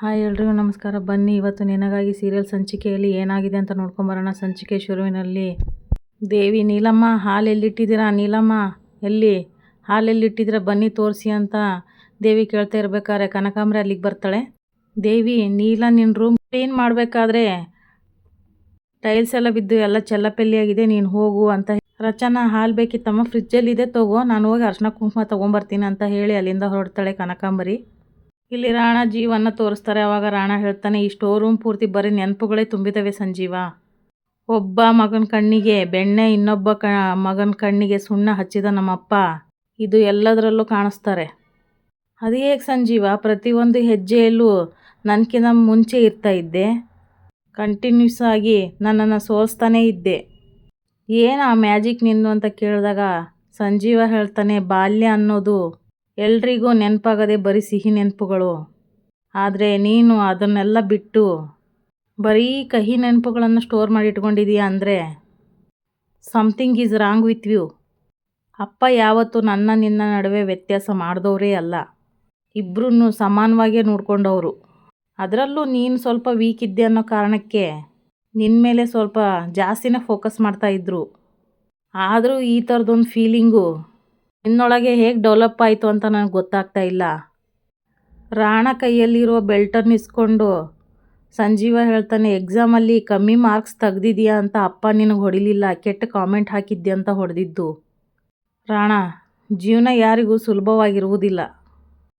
Hi ಎಲ್ರಿಗೂ ನಮಸ್ಕಾರ. ಬನ್ನಿ, ಇವತ್ತು ನಿನಗಾಗಿ ಸೀರಿಯಲ್ ಸಂಚಿಕೆಯಲ್ಲಿ ಏನಾಗಿದೆ ಅಂತ ನೋಡ್ಕೊಂಬರೋಣ. ಸಂಚಿಕೆ ಶುರುವಿನಲ್ಲಿ, ದೇವಿ, ನೀಲಮ್ಮ ಹಾಲು ಎಲ್ಲಿಟ್ಟಿದ್ದೀರಾ ನೀಲಮ್ಮ, ಎಲ್ಲಿ? ಹಾಲು ಬನ್ನಿ, ತೋರಿಸಿ ಅಂತ ದೇವಿ ಕೇಳ್ತಾ ಇರ್ಬೇಕಾದ್ರೆ ಕನಕಾಂಬ್ರೆ ಅಲ್ಲಿಗೆ ಬರ್ತಾಳೆ. ದೇವಿ, ನೀಲ ನಿನ್ನ ರೂಮ್ ಕ್ಲೀನ್ ಮಾಡಬೇಕಾದ್ರೆ ಟೈಲ್ಸ್ ಎಲ್ಲ ಬಿದ್ದು ಎಲ್ಲ ಚೆಲ್ಲಪೆಲ್ಲಿಯಾಗಿದೆ, ನೀನು ಹೋಗು ಅಂತ ರಚನಾ, ಹಾಲು ಬೇಕಿತ್ತಮ್ಮ? ಫ್ರಿಜ್ಜಲ್ಲಿದೆ ತಗೋ. ನಾನು ಹೋಗಿ ಅರ್ಶಿನ ಕುಂಕುಮ ತೊಗೊಂಬರ್ತೀನಿ ಅಂತ ಹೇಳಿ ಅಲ್ಲಿಂದ ಹೊರಡ್ತಾಳೆ ಕನಕಾಂಬರಿ. ಇಲ್ಲಿ ರಾಣ ಜೀವನ ತೋರಿಸ್ತಾರೆ. ಅವಾಗ ರಾಣ ಹೇಳ್ತಾನೆ, ಈ ಸ್ಟೋರ್ ರೂಮ್ ಪೂರ್ತಿ ಬರೀ ನೆನಪುಗಳೇ ತುಂಬಿದವೆ ಸಂಜೀವ. ಒಬ್ಬ ಮಗನ ಕಣ್ಣಿಗೆ ಬೆಣ್ಣೆ, ಇನ್ನೊಬ್ಬ ಕ, ಮಗನ ಕಣ್ಣಿಗೆ ಸುಣ್ಣ ಹಚ್ಚಿದ ನಮ್ಮಪ್ಪ ಇದು ಎಲ್ಲದರಲ್ಲೂ ಕಾಣಿಸ್ತಾರೆ. ಅದು ಹೇಗೆ ಸಂಜೀವ, ಪ್ರತಿಯೊಂದು ಹೆಜ್ಜೆಯಲ್ಲೂ ನನಗಿಂತ ಮುಂಚೆ ಇರ್ತಾ ಇದ್ದೆ. ಕಂಟಿನ್ಯೂಸ್ ಆಗಿ ನನ್ನನ್ನು ಸೋಲಿಸ್ತಾನೇ ಇದ್ದೆ. ಏನು ಆ ಮ್ಯಾಜಿಕ್ ನಿಂದು ಅಂತ ಕೇಳಿದಾಗ ಸಂಜೀವ ಹೇಳ್ತಾನೆ, ಬಾಲ್ಯ ಅನ್ನೋದು ಎಲ್ರಿಗೂ ನೆನಪಾಗದೆ ಬರೀ ಸಿಹಿ ನೆನಪುಗಳು. ಆದರೆ ನೀನು ಅದನ್ನೆಲ್ಲ ಬಿಟ್ಟು ಬರೀ ಕಹಿ ನೆನಪುಗಳನ್ನು ಸ್ಟೋರ್ ಮಾಡಿ ಇಟ್ಕೊಂಡಿದೀಯ ಅಂದರೆ something is wrong with you ಅಪ್ಪ ಯಾವತ್ತೂ ನನ್ನ ನಿನ್ನ ನಡುವೆ ವ್ಯತ್ಯಾಸ ಮಾಡಿದವರೇ ಅಲ್ಲ. ಇಬ್ಬರೂ ಸಮಾನವಾಗೇ ನೋಡ್ಕೊಂಡವರು. ಅದರಲ್ಲೂ ನೀನು ಸ್ವಲ್ಪ ವೀಕ್ ಇದ್ದೆ ಅನ್ನೋ ಕಾರಣಕ್ಕೆ ನಿನ್ನ ಮೇಲೆ ಸ್ವಲ್ಪ ಜಾಸ್ತಿನೇ ಫೋಕಸ್ ಮಾಡ್ತಾಯಿದ್ರು ಆದರೂ ಈ ಥರದೊಂದು ಫೀಲಿಂಗು ನಿನ್ನೊಳಗೆ ಹೇಗೆ ಡೆವಲಪ್ ಆಯಿತು ಅಂತ ನನಗೆ ಗೊತ್ತಾಗ್ತಾ ಇಲ್ಲ. ರಾಣ ಕೈಯಲ್ಲಿರೋ ಬೆಲ್ಟನ್ನು ಇಸ್ಕೊಂಡು ಸಂಜೀವ ಹೇಳ್ತಾನೆ ಎಕ್ಸಾಮಲ್ಲಿ ಕಮ್ಮಿ ಮಾರ್ಕ್ಸ್ ತೆಗ್ದಿದ್ಯಾ ಅಂತ ಅಪ್ಪ ನಿನಗೆ ಹೊಡಿಲಿಲ್ಲ, ಕೆಟ್ಟ ಕಾಮೆಂಟ್ ಹಾಕಿದ್ದೆ ಅಂತ ಹೊಡೆದಿದ್ದು. ರಾಣ, ಜೀವನ ಯಾರಿಗೂ ಸುಲಭವಾಗಿರುವುದಿಲ್ಲ.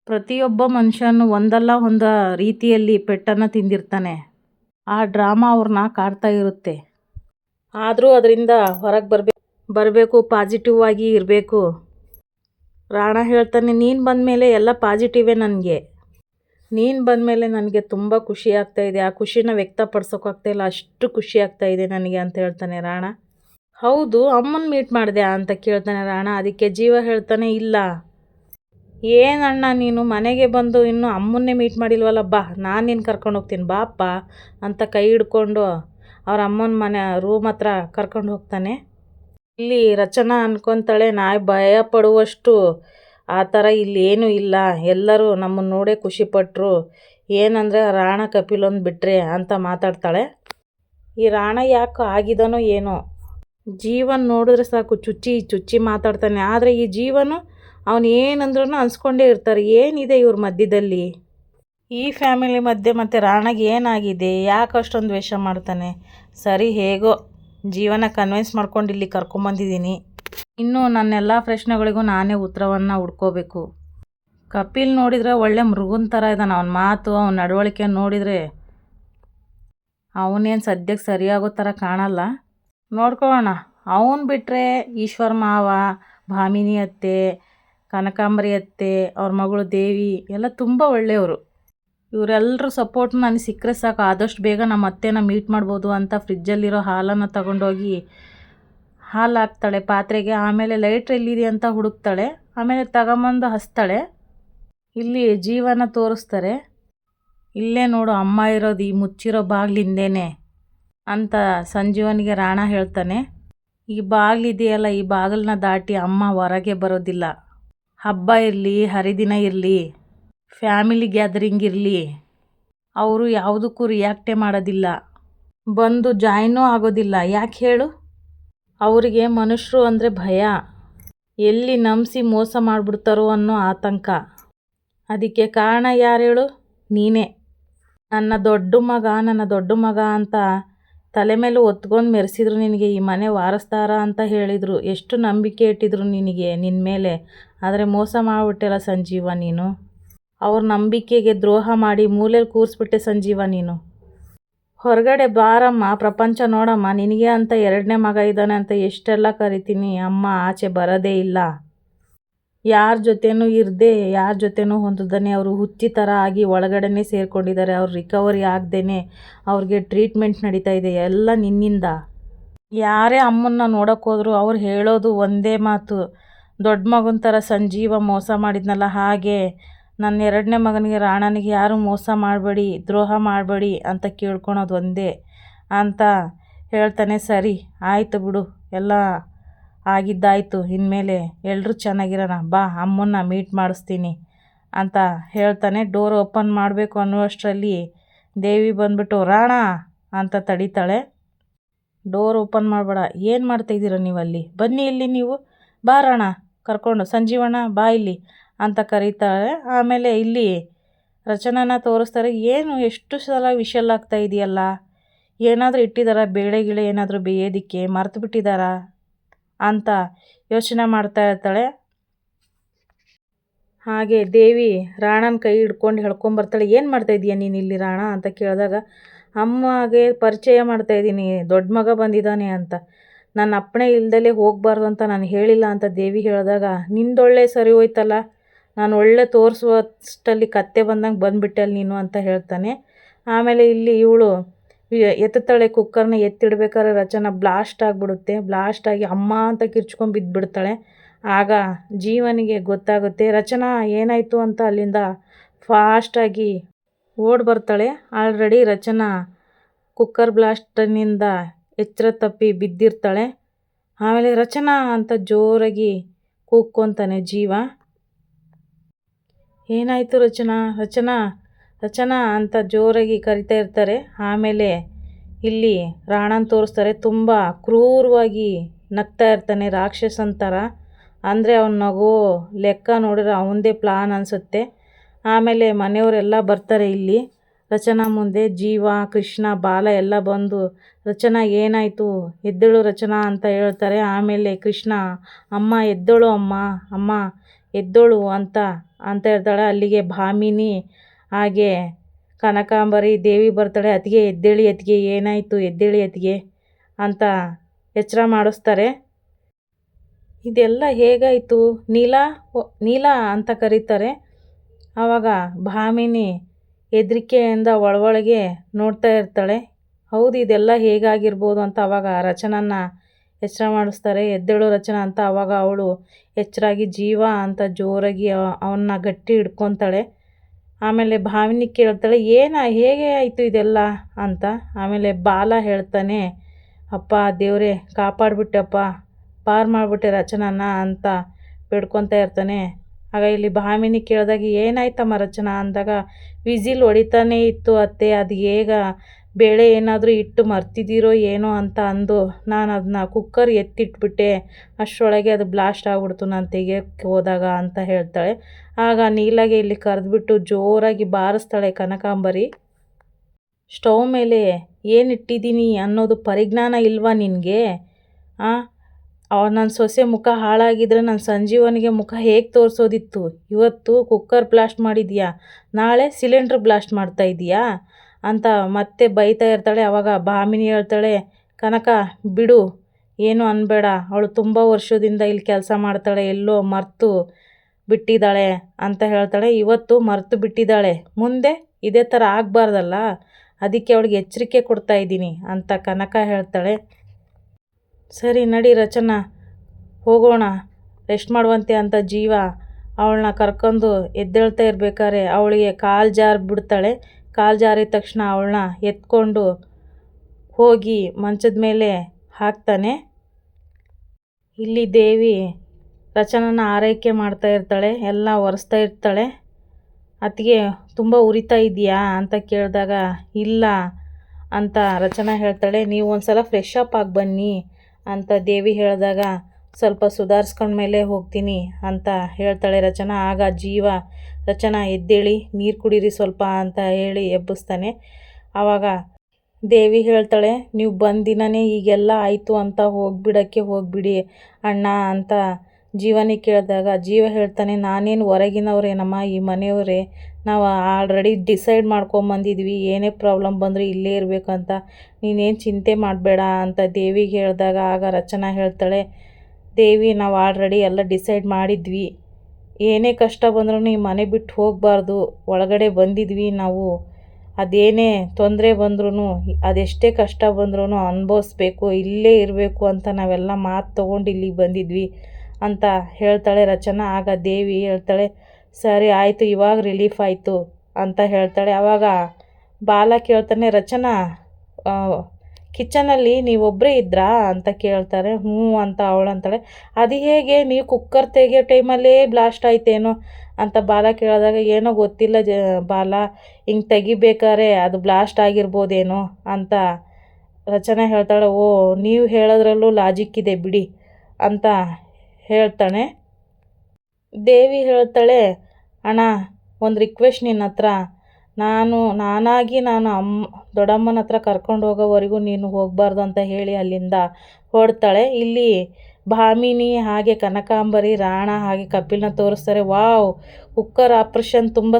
ಪ್ರತಿಯೊಬ್ಬ ಮನುಷ್ಯನು ಒಂದಲ್ಲ ಒಂದು ರೀತಿಯಲ್ಲಿ ಪೆಟ್ಟನ್ನು ತಿಂದಿರ್ತಾನೆ. ಆ ಡ್ರಾಮಾ ಅವ್ರನ್ನ ಕಾಡ್ತಾ ಇರುತ್ತೆ. ಆದರೂ ಅದರಿಂದ ಹೊರಗೆ ಬರಬೇಕು ಬರಬೇಕು ಪಾಸಿಟಿವ್ ಆಗಿ ಇರಬೇಕು. ರಾಣ ಹೇಳ್ತಾನೆ, ನೀನು ಬಂದಮೇಲೆ ಎಲ್ಲ ಪಾಸಿಟಿವೇ ನನಗೆ. ನೀನು ಬಂದಮೇಲೆ ನನಗೆ ತುಂಬ ಖುಷಿ ಆಗ್ತಾಯಿದೆ ಆ ಖುಷಿನ ವ್ಯಕ್ತಪಡ್ಸೋಕ್ಕಾಗ್ತಾಯಿಲ್ಲ ಅಷ್ಟು ಖುಷಿ ಆಗ್ತಾಯಿದೆ ನನಗೆ, ಅಂತ ಹೇಳ್ತಾನೆ ರಾಣ. ಹೌದು, ಅಮ್ಮನ ಮೀಟ್ ಮಾಡಿದೆ ಅಂತ ಕೇಳ್ತಾನೆ ರಾಣ. ಅದಕ್ಕೆ ಜೀವ ಹೇಳ್ತಾನೆ, ಇಲ್ಲ. ಏನಣ್ಣ ನೀನು? ಮನೆಗೆ ಬಂದು ಇನ್ನೂ ಅಮ್ಮನ್ನೇ ಮೀಟ್ ಮಾಡಿಲ್ವಲ್ಲ, ಬಾ. ನಾನು ನಿನ್ನ ಕರ್ಕೊಂಡು ಹೋಗ್ತೀನಿ, ಬಾಪ್ಪ, ಅಂತ ಕೈ ಹಿಡ್ಕೊಂಡು ಅವ್ರ ಅಮ್ಮನ ಮನೆ ರೂಮ್ ಹತ್ರ ಕರ್ಕೊಂಡು ಹೋಗ್ತಾನೆ. ಇಲ್ಲಿ ರಚನಾ ಅನ್ಕೊಂತಾಳೆ ನಾ ಭಯ ಪಡುವಷ್ಟು ಆ ಥರ ಇಲ್ಲಿ ಏನೂ ಇಲ್ಲ. ಎಲ್ಲರೂ ನಮ್ಮನ್ನು ನೋಡೇ ಖುಷಿಪಟ್ಟರು ಏನಂದರೆ, ರಾಣ ಕಪಿಲೊಂದು ಬಿಟ್ಟರೆ ಅಂತ ಮಾತಾಡ್ತಾಳೆ. ಈ ರಾಣ ಯಾಕೆ ಆಗಿದನೋ ಏನೋ. ಜೀವನ್ ನೋಡಿದ್ರೆ ಸಾಕು, ಚುಚ್ಚಿ ಚುಚ್ಚಿ ಮಾತಾಡ್ತಾನೆ. ಆದರೆ ಈ ಜೀವನು ಅವನು ಏನಂದ್ರೂ ಅನ್ಸ್ಕೊಂಡೇ ಇರ್ತಾರೆ. ಏನಿದೆ ಇವ್ರ ಮಧ್ಯದಲ್ಲಿ? ಈ ಫ್ಯಾಮಿಲಿ ಮಧ್ಯೆ ಮತ್ತು ರಾಣಗೆ ಏನಾಗಿದೆ? ಯಾಕೆ ಅಷ್ಟೊಂದು ವೇಷ ಮಾಡ್ತಾನೆ? ಸರಿ, ಹೇಗೋ. ಜೀವನ ಕನ್ವಿನ್ಸ್ ಮಾಡ್ಕೊಂಡು ಇಲ್ಲಿ ಕರ್ಕೊಂಬಂದಿದ್ದೀನಿ ಇನ್ನು ನನ್ನೆಲ್ಲ ಪ್ರಶ್ನೆಗಳಿಗೂ ನಾನೇ ಉತ್ತರವನ್ನು ಹುಡ್ಕೋಬೇಕು. ಕಪಿಲ್ ನೋಡಿದರೆ ಒಳ್ಳೆ ಮೃಗುನ್ ಥರ ಇದ್ದಾನೆ ಅವನ ಮಾತು, ಅವನ ನಡವಳಿಕೆ ನೋಡಿದರೆ ಅವನೇನು ಸದ್ಯಕ್ಕೆ ಸರಿಯಾಗೋ ಥರ ಕಾಣಲ್ಲ. ನೋಡ್ಕೊಳ್ಳೋಣ ಅವನು ಬಿಟ್ಟರೆ ಈಶ್ವರ ಮಾವ, ಭಾಮಿನಿ ಅತ್ತೆ, ಕನಕಾಂಬರಿ ಅತ್ತೆ, ಅವ್ರ ಮಗಳು ದೇವಿ ಎಲ್ಲ ತುಂಬ ಒಳ್ಳೆಯವರು. ಇವರೆಲ್ಲರೂ ಸಪೋರ್ಟ್ ನನಗೆ ಸಿಕ್ಕರೆ ಸಾಕು. ಆದಷ್ಟು ಬೇಗ ನಮ್ಮ ಅತ್ತೆನ ಮೀಟ್ ಮಾಡ್ಬೋದು ಅಂತ ಫ್ರಿಜ್ಜಲ್ಲಿರೋ ಹಾಲನ್ನು ತಗೊಂಡೋಗಿ ಹಾಲು ಹಾಕ್ತಾಳೆ. ಪಾತ್ರೆಗೆ ಆಮೇಲೆ ಲೈಟ್ರ್ ಎಲ್ಲಿದೆ ಅಂತ ಹುಡುಕ್ತಾಳೆ. ಆಮೇಲೆ ತಗೊಂಬಂದು ಹಸ್ತಾಳೆ ಇಲ್ಲಿ ಜೀವನ ತೋರಿಸ್ತಾರೆ. ಇಲ್ಲೇ ನೋಡು, ಅಮ್ಮ ಇರೋದು ಈ ಮುಚ್ಚಿರೋ ಬಾಗಿಲಿಂದೇನೆ ಅಂತ ಸಂಜೀವನಿಗೆ ರಾಣ ಹೇಳ್ತಾನೆ. ಈ ಬಾಗಿಲಿದೆಯಲ್ಲ ಈ ಬಾಗಿಲನ್ನ ದಾಟಿ ಅಮ್ಮ ಹೊರಗೆ ಬರೋದಿಲ್ಲ. ಹಬ್ಬ ಇರಲಿ, ಹರಿದಿನ ಇರಲಿ. ಫ್ಯಾಮಿಲಿ ಗ್ಯಾದರಿಂಗ್ ಇರಲಿ ಅವರು ಯಾವುದಕ್ಕೂ ರಿಯಾಕ್ಟೇ ಮಾಡೋದಿಲ್ಲ. ಬಂದು ಜಾಯ್ನೂ ಆಗೋದಿಲ್ಲ. ಯಾಕೆ ಹೇಳು? ಅವರಿಗೆ ಮನುಷ್ಯರು ಅಂದರೆ ಭಯ. ಎಲ್ಲಿ ನಂಬಿಸಿ ಮೋಸ ಮಾಡಿಬಿಡ್ತಾರೋ ಅನ್ನೋ ಆತಂಕ. ಅದಕ್ಕೆ ಕಾರಣ ಯಾರು ಹೇಳು? ನೀನೇ. ನನ್ನ ದೊಡ್ಡ ಮಗ, ನನ್ನ ದೊಡ್ಡ ಮಗ ಅಂತ ತಲೆ ಮೇಲೆ ಒತ್ಕೊಂಡು ಮೆರೆಸಿದ್ರು ನಿನಗೆ, ಈ ಮನೆ ವಾರಿಸ್ತಾರ ಅಂತ ಹೇಳಿದರು. ಎಷ್ಟು ನಂಬಿಕೆ ಇಟ್ಟಿದ್ರು ನಿನಗೆ ನಿನ್ನ ಮೇಲೆ. ಆದರೆ ಮೋಸ ಮಾಡಿಬಿಟ್ಟೆಲ್ಲ ಸಂಜೀವ ನೀನು. ಅವ್ರ ನಂಬಿಕೆಗೆ ದ್ರೋಹ ಮಾಡಿ ಮೂಲೆಯಲ್ಲಿ ಕೂರಿಸ್ಬಿಟ್ಟೆ ಸಂಜೀವ ನೀನು. ಹೊರಗಡೆ ಬಾರಮ್ಮ, ಪ್ರಪಂಚ ನೋಡಮ್ಮ, ನಿನಗೆ ಅಂತ ಎರಡನೇ ಮಗ ಇದ್ದಾನೆ ಅಂತ ಎಷ್ಟೆಲ್ಲ ಕರಿತೀನಿ, ಅಮ್ಮ ಆಚೆ ಬರೋದೇ ಇಲ್ಲ. ಯಾರ ಜೊತೆನೂ ಇರದೆ, ಯಾರ ಜೊತೆನೂ ಹೊಂದದೇ ಅವರು ಹುಚ್ಚಿ ಥರ ಆಗಿ ಒಳಗಡೆನೇ ಸೇರಿಕೊಂಡಿದ್ದಾರೆ. ಅವ್ರು ರಿಕವರಿ ಆಗದೇನೆ ಅವ್ರಿಗೆ ಟ್ರೀಟ್ಮೆಂಟ್ ನಡೀತಾ ಇದೆ, ಎಲ್ಲ ನಿನ್ನಿಂದ. ಯಾರೇ ಅಮ್ಮನ್ನ ನೋಡೋಕ್ಕೋದ್ರು ಅವ್ರು ಹೇಳೋದು ಒಂದೇ ಮಾತು, ದೊಡ್ಡ ಮಗನ ಥರ ಸಂಜೀವ ಮೋಸ ಮಾಡಿದ್ನಲ್ಲ, ಹಾಗೆ ನನ್ನ ಎರಡನೇ ಮಗನಿಗೆ, ರಾಣನಿಗೆ ಯಾರು ಮೋಸ ಮಾಡಬೇಡಿ, ದ್ರೋಹ ಮಾಡಬೇಡಿ ಅಂತ ಕೇಳ್ಕೊಳೋದು ಒಂದೇ ಅಂತ ಹೇಳ್ತಾನೆ, ಸರಿ, ಆಯಿತು ಬಿಡು, ಎಲ್ಲ ಆಗಿದ್ದಾಯಿತು, ಇನ್ಮೇಲೆ ಎಲ್ಲರೂ ಚೆನ್ನಾಗಿರೋಣ, ಬಾ, ಅಮ್ಮನ್ನ ಮೀಟ್ ಮಾಡಿಸ್ತೀನಿ ಅಂತ ಹೇಳ್ತಾನೆ. ಡೋರ್ ಓಪನ್ ಮಾಡಬೇಕು ಅನ್ನುವಷ್ಟರಲ್ಲಿ ದೇವಿ ಬಂದ್ಬಿಟ್ಟು, ರಾಣ ಅಂತ ತಡಿತಾಳೆ. ಡೋರ್ ಓಪನ್ ಮಾಡಬೇಡ, ಏನು ಮಾಡ್ತಾಯಿದ್ದೀರ ನೀವು ಅಲ್ಲಿ ಬನ್ನಿ ಇಲ್ಲಿ ನೀವು. ಬಾ, ರಾಣ, ಕರ್ಕೊಂಡು, ಸಂಜೀವಣ್ಣ, ಬಾ ಇಲ್ಲಿ. ಅಂತ ಕರೀತಾಳೆ ಆಮೇಲೆ ಇಲ್ಲಿ ರಚನಾನ ತೋರಿಸ್ತಾರೆ. ಏನು ಎಷ್ಟು ಸಲ ವಿಷಲ್ ಆಗ್ತಾ ಇದೆಯಲ್ಲ? ಏನಾದರೂ ಇಟ್ಟಿದ್ದಾರಾ ಬೇಳೆ ಗಿಳೆ ಏನಾದರೂ ಬೇಯೋದಿಕ್ಕೆ ಮರೆತು ಬಿಟ್ಟಿದ್ದಾರಾ ಅಂತ ಯೋಚನೆ ಮಾಡ್ತಾ ಇರ್ತಾಳೆ. ಹಾಗೆ ದೇವಿ ರಾಣನ ಕೈ ಹಿಡ್ಕೊಂಡು ಹೇಳ್ಕೊಂಬರ್ತಾಳೆ ಏನು ಮಾಡ್ತಾ ಇದೀಯ ನೀನು ಇಲ್ಲಿ ರಾಣ? ಅಂತ ಕೇಳಿದಾಗ, ಅಮ್ಮಗೆ ಪರಿಚಯ ಮಾಡ್ತಾ ಇದ್ದೀನಿ ದೊಡ್ಡ ಮಗ ಬಂದಿದ್ದಾನೆ ಅಂತ. ನನ್ನ ಅಪ್ಪಣೆ ಇಲ್ದಲೇ ಹೋಗಬಾರ್ದು ಅಂತ ನಾನು ಹೇಳಿಲ್ಲ ಅಂತ ದೇವಿ ಹೇಳಿದಾಗ, ನಿಂದೊಳ್ಳೆ ಸರಿ ಹೋಯ್ತಲ್ಲ. ನಾನು ಒಳ್ಳೆ ತೋರಿಸುವಷ್ಟಲ್ಲಿ ಕತ್ತೆ ಬಂದಂಗೆ ಬಂದುಬಿಟ್ಟೆ ನೀನು ಅಂತ ಹೇಳ್ತಾನೆ. ಆಮೇಲೆ ಇಲ್ಲಿ ಇವಳು ಎತ್ತುತ್ತಾಳೆ ಕುಕ್ಕರ್ನ ಎತ್ತಿಡ್ಬೇಕಾದ್ರೆ ರಚನಾ ಬ್ಲಾಸ್ಟ್ ಆಗಿಬಿಡುತ್ತೆ. ಬ್ಲಾಸ್ಟ್ ಆಗಿ ಅಮ್ಮ ಅಂತ ಕಿರ್ಚ್ಕೊಂಡು ಬಿದ್ದುಬಿಡ್ತಾಳೆ ಆಗ ಜೀವನಿಗೆ ಗೊತ್ತಾಗುತ್ತೆ, ರಚನಾ ಏನಾಯಿತು ಅಂತ ಅಲ್ಲಿಂದ ಫಾಸ್ಟಾಗಿ ಓಡ್ ಬರ್ತಾಳೆ. ಆಲ್ರೆಡಿ ರಚನಾ ಕುಕ್ಕರ್ ಬ್ಲಾಸ್ಟ್ನಿಂದ ಎಚ್ಚರ ತಪ್ಪಿ ಬಿದ್ದಿರ್ತಾಳೆ. ಆಮೇಲೆ ರಚನಾ ಅಂತ ಜೋರಾಗಿ ಕೂಕ್ಕೊತಾನೆ ಜೀವ. ಏನಾಯಿತು ರಚನಾ? ರಚನಾ? ರಚನಾ ಅಂತ ಜೋರಾಗಿ ಕರಿತಾ ಇರ್ತಾರೆ. ಆಮೇಲೆ ಇಲ್ಲಿ ರಾಣನ್ ತೋರಿಸ್ತಾರೆ. ತುಂಬ ಕ್ರೂರವಾಗಿ ನಗ್ತಾ ಇರ್ತಾನೆ ರಾಕ್ಷಸಂತರ ಥರ ಅಂದರೆ ಅವನ ನಗು ಲೆಕ್ಕ ನೋಡಿದ್ರೆ ಅವನದೇ ಪ್ಲಾನ್ ಅನಿಸುತ್ತೆ. ಆಮೇಲೆ ಮನೆಯವರೆಲ್ಲ ಬರ್ತಾರೆ ಇಲ್ಲಿ. ರಚನಾ ಮುಂದೆ ಜೀವ, ಕೃಷ್ಣ, ಬಾಲ ಎಲ್ಲ ಬಂದು, ರಚನಾ, ಏನಾಯಿತು? ಎದ್ದೇಳು ರಚನಾ ಅಂತ ಹೇಳ್ತಾರೆ. ಆಮೇಲೆ ಕೃಷ್ಣ, ಅಮ್ಮ, ಎದ್ದೇಳು ಅಮ್ಮ ಅಮ್ಮ, ಎದ್ದೇಳು ಅಂತ ಅಂತ ಹೇಳ್ತಾಳೆ. ಅಲ್ಲಿಗೆ ಭಾಮಿನಿ ಹಾಗೆ ಕನಕಾಂಬರಿ ದೇವಿ ಬರ್ತಾಳೆ. ಅತ್ತಿಗೆ ಎದ್ದೇಳಿ, ಅತ್ತಿಗೆ ಏನಾಯಿತು, ಎದ್ದೇಳಿ, ಅತ್ತಿಗೆ ಅಂತ ಎಚ್ಚರ ಮಾಡಿಸ್ತಾರೆ. ಇದೆಲ್ಲ ಹೇಗಾಯಿತು? ನೀಲಾ ನೀಲಾ ಅಂತ ಕರೀತಾರೆ. ಆವಾಗ ಭಾಮಿನಿ ಹೆದರಿಕೆಯಿಂದ ಒಳಗೊಳಗೆ ನೋಡ್ತಾ ಇರ್ತಾಳೆ. ಹೌದು, ಇದೆಲ್ಲ ಹೇಗಾಗಿರ್ಬೋದು ಅಂತ ಆವಾಗ ರಚನನ್ನ ಎಚ್ಚರ ಮಾಡಿಸ್ತಾರೆ. ಎದ್ದೇಳು ರಚನಾ ಅಂತ ಅವಾಗ ಅವಳು ಎಚ್ಚರಾಗಿ ಜೀವ ಅಂತ ಜೋರಾಗಿ ಅವನ್ನ ಗಟ್ಟಿ ಹಿಡ್ಕೊತಾಳೆ ಆಮೇಲೆ ಭಾವಿನಿ ಕೇಳ್ತಾಳೆ, ಏನ, ಹೇಗೆ ಆಯಿತು ಇದೆಲ್ಲ ಅಂತ. ಆಮೇಲೆ ಬಾಲ ಹೇಳ್ತಾನೆ, ಅಪ್ಪ, ದೇವರೇ, ಕಾಪಾಡಿಬಿಟ್ಟಪ್ಪ, ಪಾರು ಮಾಡಿಬಿಟ್ಟೆ ರಚನಾನ ಅಂತ ಬೇಡ್ಕೊತಾ ಇರ್ತಾನೆ. ಆಗ ಇಲ್ಲಿ ಭಾವಿನಿ ಕೇಳಿದಾಗ, ಏನಾಯ್ತಮ್ಮ ರಚನಾ ಅಂದಾಗ, ವಿಸಿಲ್ ಹೊಡಿತಾನೇ ಇತ್ತು ಅತ್ತೆ, ಅದು ಹೇಗ? ಬೇಳೆ ಏನಾದರೂ ಇಟ್ಟು ಮರ್ತಿದ್ದೀರೋ ಏನೋ ಅಂತ ಅಂದು ನಾನು ಅದನ್ನ ಕುಕ್ಕರ್ ಎತ್ತಿಟ್ಬಿಟ್ಟೆ. ಅಷ್ಟರೊಳಗೆ ಅದು ಬ್ಲಾಸ್ಟ್ ಆಗಿಬಿಡ್ತು ನಾನು ತೆಗಿಯೋಕ್ಕೆ ಹೋದಾಗ ಅಂತ ಹೇಳ್ತಾಳೆ. ಆಗ ನೀಲಾಗೆ ಇಲ್ಲಿ ಕರೆದ್ಬಿಟ್ಟು ಜೋರಾಗಿ ಬಾರಿಸ್ತಾಳೆ ಕನಕಾಂಬರಿ. ಸ್ಟವ್ ಮೇಲೆ ಏನು ಇಟ್ಟಿದ್ದೀನಿ ಅನ್ನೋದು ಪರಿಜ್ಞಾನ ಇಲ್ವಾ ನಿನಗೆ? ನನ್ನ ಸೊಸೆ ಮುಖ ಹಾಳಾಗಿದ್ರೆ ನನ್ನ ಸಂಜೀವನಿಗೆ ಮುಖ ಹೇಗೆ ತೋರಿಸೋದಿತ್ತು? ಇವತ್ತು ಕುಕ್ಕರ್ ಬ್ಲಾಸ್ಟ್ ಮಾಡಿದ್ಯಾ? ನಾಳೆ ಸಿಲಿಂಡ್ರ್ ಬ್ಲಾಸ್ಟ್ ಮಾಡ್ತಾ ಇದೀಯಾ? ಅಂತ ಮತ್ತೆ ಬೈತಾ ಇರ್ತಾಳೆ. ಅವಾಗ ಭಾಮಿನಿ ಹೇಳ್ತಾಳೆ, ಕನಕ, ಬಿಡು, ಏನು ಅನ್ಬೇಡ. ಅವಳು ತುಂಬ ವರ್ಷದಿಂದ ಇಲ್ಲಿ ಕೆಲಸ ಮಾಡ್ತಾಳೆ. ಎಲ್ಲೋ ಮರ್ತು ಬಿಟ್ಟಿದ್ದಾಳೆ ಅಂತ ಹೇಳ್ತಾಳೆ. ಇವತ್ತು ಮರ್ತು ಬಿಟ್ಟಿದ್ದಾಳೆ. ಮುಂದೆ ಇದೇ ಥರ ಆಗಬಾರ್ದಲ್ಲ. ಅದಕ್ಕೆ ಅವಳಿಗೆ ಎಚ್ಚರಿಕೆ ಕೊಡ್ತಾ ಇದ್ದೀನಿ ಅಂತ ಕನಕ ಹೇಳ್ತಾಳೆ. ಸರಿ, ನಡಿ ರಚನಾ. ಹೋಗೋಣ. ರೆಸ್ಟ್ ಮಾಡುವಂತೆ ಅಂತ ಜೀವ ಅವಳನ್ನ ಕರ್ಕೊಂಡು ಎದ್ದೇಳ್ತಾ ಇರ್ಬೇಕಾದ್ರೆ ಅವಳಿಗೆ ಕಾಲು ಜಾರು ಬಿಡ್ತಾಳೆ ಕಾಲು ಜಾರಿದ ತಕ್ಷಣ ಅವಳನ್ನ ಎತ್ಕೊಂಡು ಹೋಗಿ ಮಂಚದ ಮೇಲೆ ಹಾಕ್ತಾನೆ. ಇಲ್ಲಿ ದೇವಿ ರಚನನ ಆರೈಕೆ ಮಾಡ್ತಾ ಇರ್ತಾಳೆ, ಎಲ್ಲ ಒರೆಸ್ತಾ ಇರ್ತಾಳೆ. ಅತ್ತಿಗೆ, ತುಂಬ ಉರಿತಾ ಇದೆಯಾ ಅಂತ ಕೇಳಿದಾಗ, ಇಲ್ಲ ಅಂತ ರಚನಾ ಹೇಳ್ತಾಳೆ. ನೀವು ಒಂದು ಸಲ ಫ್ರೆಶ್ ಅಪ್ ಆಗಿ ಬನ್ನಿ ಅಂತ ದೇವಿ ಹೇಳಿದಾಗ, ಸ್ವಲ್ಪ ಮೇಲೆ ಹೋಗ್ತೀನಿ ಅಂತ ಹೇಳ್ತಾಳೆ ರಚನಾ. ಆಗ ಜೀವ ರಚನಾ, ಎದ್ದೇಳಿ, ನೀರು ಕುಡೀರಿ ಸ್ವಲ್ಪ ಅಂತ ಹೇಳಿ ಎಬ್ಬಿಸ್ತಾನೆ. ಆವಾಗ ದೇವಿ ಹೇಳ್ತಾಳೆ, ನೀವು ಬಂದಿನೇ ಈಗೆಲ್ಲ ಆಯಿತು ಅಂತ ಹೋಗ್ಬಿಡೋಕ್ಕೆ ಹೋಗ್ಬಿಡಿ ಅಣ್ಣ ಅಂತ ಜೀವನಿ ಕೇಳಿದಾಗ ಜೀವ ಹೇಳ್ತಾನೆ, ನಾನೇನು ಹೊರಗಿನವ್ರೇನಮ್ಮ ಈ ಮನೆಯವರೇ, ನಾವು ಆಲ್ರೆಡಿ ಡಿಸೈಡ್ ಮಾಡ್ಕೊಂಬಂದಿದ್ವಿ, ಏನೇ ಪ್ರಾಬ್ಲಮ್ ಬಂದರೂ ಇಲ್ಲೇ ಇರಬೇಕಂತ ನೀನೇನು ಚಿಂತೆ ಮಾಡಬೇಡ ಅಂತ ದೇವಿಗೆ ಹೇಳಿದಾಗ ಆಗ ರಚನಾ ಹೇಳ್ತಾಳೆ, ದೇವಿ ನಾವು ಆಲ್ರೆಡಿ ಎಲ್ಲ ಡಿಸೈಡ್ ಮಾಡಿದ್ವಿ. ಏನೇ ಕಷ್ಟ ಬಂದ್ರೂ ಈ ಮನೆ ಬಿಟ್ಟು ಹೋಗಬಾರ್ದು. ಒಳಗಡೆ ಬಂದಿದ್ವಿ ನಾವು. ಅದೇನೇ ತೊಂದರೆ ಬಂದ್ರೂ ಅದೆಷ್ಟೇ ಕಷ್ಟ ಬಂದ್ರೂ ಅನುಭವಿಸ್ಬೇಕು, ಇಲ್ಲೇ ಇರಬೇಕು ಅಂತ ನಾವೆಲ್ಲ ಮಾತು ತೊಗೊಂಡು ಇಲ್ಲಿಗೆ ಬಂದಿದ್ವಿ ಅಂತ ಹೇಳ್ತಾಳೆ ರಚನಾ. ಆಗ ದೇವಿ ಹೇಳ್ತಾಳೆ, ಸರಿ ಆಯಿತು, ಇವಾಗ ರಿಲೀಫ್ ಆಯಿತು ಅಂತ ಹೇಳ್ತಾಳೆ. ಆವಾಗ ಬಾಲ ಕೇಳ್ತಾನೆ, ರಚನಾ ಕಿಚನಲ್ಲಿ ನೀವೊಬ್ಬರೇ ಇದ್ರಾ ಅಂತ ಕೇಳ್ತಾರೆ. ಹ್ಞೂ ಅಂತ ಅವಳು ಅಂತಾಳೆ. ಅದು ಹೇಗೆ? ನೀವು ಕುಕ್ಕರ್ ತೆಗಿಯೋ ಟೈಮಲ್ಲೇ ಬ್ಲಾಸ್ಟ್ ಆಯ್ತೇನೋ ಅಂತ ಬಾಲ ಕೇಳಿದಾಗ, ಏನೋ ಗೊತ್ತಿಲ್ಲ ಜ, ಬಾಲ, ಹಿಂಗೆ ತೆಗಿಬೇಕಾದ್ರೆ ಅದು ಬ್ಲಾಸ್ಟ್ ಆಗಿರ್ಬೋದೇನೋ ಅಂತ ರಚನೆ ಹೇಳ್ತಾಳೆ. ಓ, ನೀವು ಹೇಳೋದ್ರಲ್ಲೂ ಲಾಜಿಕ್ ಇದೆ ಬಿಡಿ ಅಂತ ಹೇಳ್ತಾಳೆ. ದೇವಿ ಹೇಳ್ತಾಳೆ, ಅಣ್ಣ, ಒಂದು ರಿಕ್ವೆಸ್ಟ್ ನಿನ್ನ ಹತ್ರ ನಾನು, ನಾನಾಗಿ ನಾನು ಅಮ್ಮ ದೊಡ್ಡಮ್ಮನ ಹತ್ರ ಕರ್ಕೊಂಡು ಹೋಗೋವರೆಗೂ ನೀನು ಹೋಗಬಾರ್ದು ಅಂತ ಹೇಳಿ ಅಲ್ಲಿಂದ ಹೊರಡ್ತಾಳೆ. ಇಲ್ಲಿ ಭಾಮಿನಿ ಹಾಗೆ ಕನಕಾಂಬರಿ, ರಾಣ ಹಾಗೆ ಕಪಿಲ್ನ ತೋರಿಸ್ತಾರೆ. ವಾವ್, ಕುಕ್ಕರ್ ಆಪ್ರೇಷನ್ ತುಂಬ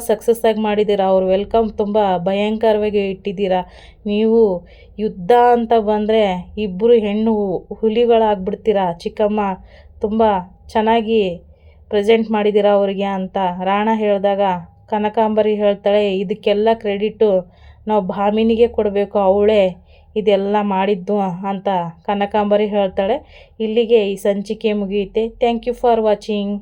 ಆಗಿ ಮಾಡಿದ್ದೀರಾ. ಅವ್ರು ವೆಲ್ಕಮ್ ತುಂಬ ಭಯಂಕರವಾಗಿ ಇಟ್ಟಿದ್ದೀರಾ. ನೀವು ಯುದ್ಧ ಅಂತ ಬಂದರೆ ಇಬ್ಬರು ಹೆಣ್ಣು ಹುಲಿಗಳಾಗ್ಬಿಡ್ತೀರಾ. ಚಿಕ್ಕಮ್ಮ, ತುಂಬ ಚೆನ್ನಾಗಿ ಪ್ರೆಸೆಂಟ್ ಮಾಡಿದ್ದೀರಾ ಅವರಿಗೆ ಅಂತ ರಾಣ ಹೇಳಿದಾಗ ಕನಕಾಂಬರಿ ಹೇಳ್ತಾಳೆ, ಇದಕ್ಕೆಲ್ಲ ಕ್ರೆಡಿಟು ನಾವು ಭಾಮಿನಿಗೆ ಕೊಡಬೇಕು, ಅವಳೇ ಇದೆಲ್ಲ ಮಾಡಿದ್ದು ಅಂತ ಕನಕಾಂಬರಿ ಹೇಳ್ತಾಳೆ. ಇಲ್ಲಿಗೆ ಈ ಸಂಚಿಕೆ ಮುಗಿಯುತ್ತೆ. Thank you for watching